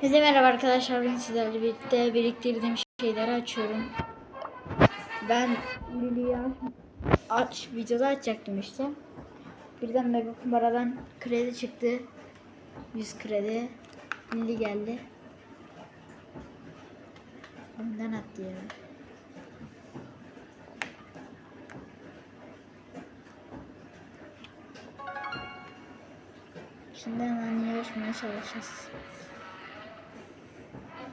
Herkese merhaba arkadaşlar. Bugün sizlerle birlikte biriktirdiğim şeyleri açıyorum. Ben Lili'yi aç, videoda açacaktım işte. Birden mega kumbaradan kredi çıktı. 100 kredi. Lili geldi. Önden attı ya. Şimdi hemen yarışmaya çalışacağız.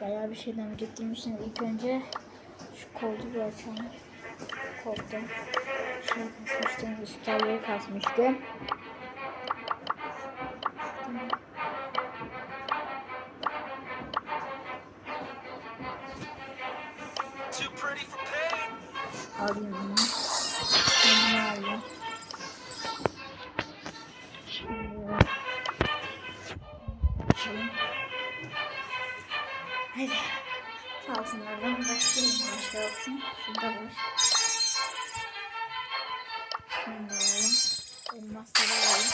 Bayağı bir şeyden biriktirmişsiniz. İlk önce şu koltuğu bir açalım. Koltuğu. Şunu kasmıştım. Üstlerleri kasmıştım. Alayım bunu. Şimdi alayım. Şimdi Hadi. Sağ olsunlardan başlayalım. Başlayalım. Şurada var. Şunu da alalım. Elmasları alalım.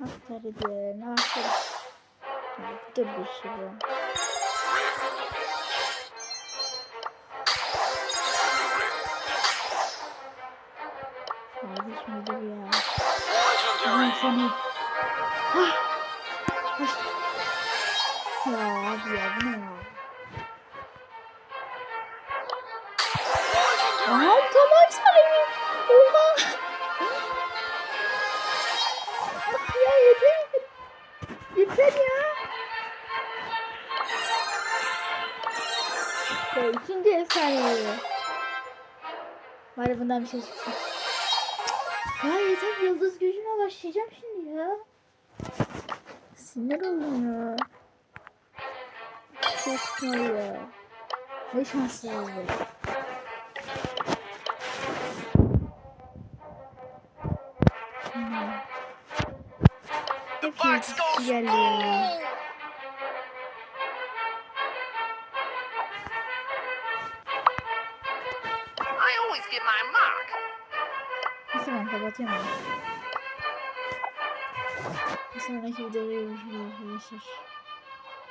Anahtarı diğerine açalım. Dur bir şey bu. Kardeşim dur ya. Legendary. seni. Ah! Abi ya bu ne ya? Aa tamam sana. Oha. Ah ya yeter. Yeter ya. Ya ikinci efsaneyi. Bari bundan bir şey çıksın. Ya yeter yıldız gücüne başlayacağım şimdi ya. Sinir oldum ya. Çok var ya. Ne şanssız oldu. Hmm. The Hep güzel ya. Neyse ben kapatıyorum sonraki videoda görüşürüz arkadaşlar.